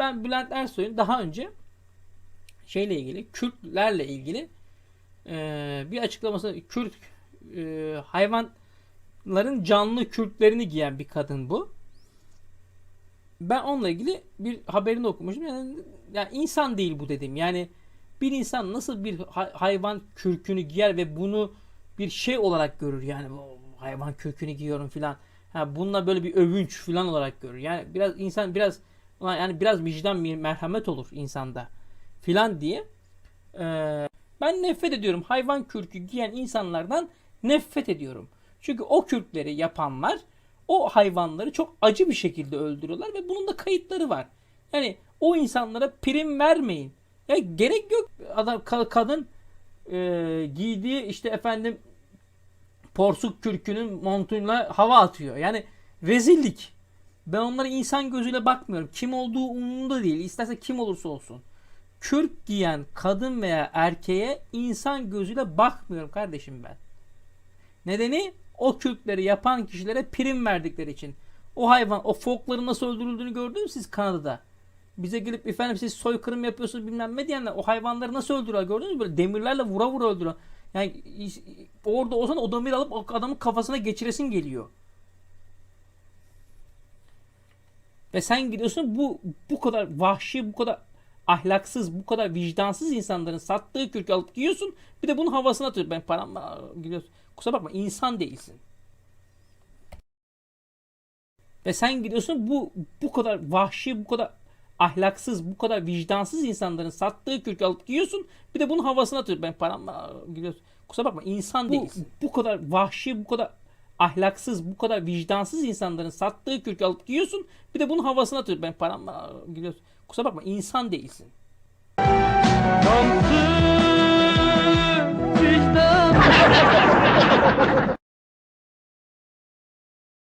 ben Bülent Ersoy'un daha önce şeyle ilgili, Kürtlerle ilgili e, bir açıklaması Kürt e, hayvanların canlı kürklerini giyen bir kadın bu. Ben onunla ilgili bir haberini okumuştum. Yani, yani insan değil bu dedim. Yani bir insan nasıl bir hay- hayvan kürkünü giyer ve bunu bir şey olarak görür yani hayvan kürkünü giyiyorum filan. Ha bununla böyle bir övünç filan olarak görür. Yani biraz insan biraz ulan yani biraz vicdan bir merhamet olur insanda filan diye. Ee, ben nefret ediyorum. Hayvan kürkü giyen insanlardan nefret ediyorum. Çünkü o kürkleri yapanlar o hayvanları çok acı bir şekilde öldürüyorlar ve bunun da kayıtları var. Yani o insanlara prim vermeyin. Ya gerek yok. Adam ka- kadın e, giydiği işte efendim porsuk kürkünün montuyla hava atıyor. Yani rezillik. Ben onlara insan gözüyle bakmıyorum. Kim olduğu umurumda değil. İsterse kim olursa olsun. Kürk giyen kadın veya erkeğe insan gözüyle bakmıyorum kardeşim ben. Nedeni o kürkleri yapan kişilere prim verdikleri için. O hayvan, o fokların nasıl öldürüldüğünü gördünüz mü siz Kanada'da? Bize gelip efendim siz soykırım yapıyorsunuz bilmem ne diyenler o hayvanları nasıl öldürüyorlar gördünüz mü? Böyle demirlerle vura vura öldürüyor. Yani orada olsan o demiri alıp adamın kafasına geçiresin geliyor. Ve sen gidiyorsun bu bu kadar vahşi, bu kadar ahlaksız, bu kadar vicdansız insanların sattığı kürkü alıp giyiyorsun. Bir de bunun havasını atıyor. Ben param gidiyorsun. Kusura bakma insan değilsin. Ve sen gidiyorsun bu bu kadar vahşi, bu kadar ahlaksız, bu kadar vicdansız insanların sattığı kürkü alıp giyiyorsun. Bir de bunun havasını atıyor. Ben param gidiyorsun. Kusura bakma insan değilsin. Bu kadar vahşi, bu kadar ahlaksız, bu kadar vicdansız insanların sattığı kürkü alıp giyiyorsun. Bir de bunun havasını atıyor. Ben param gidiyorsun. Kusura bakma insan değilsin. Cansız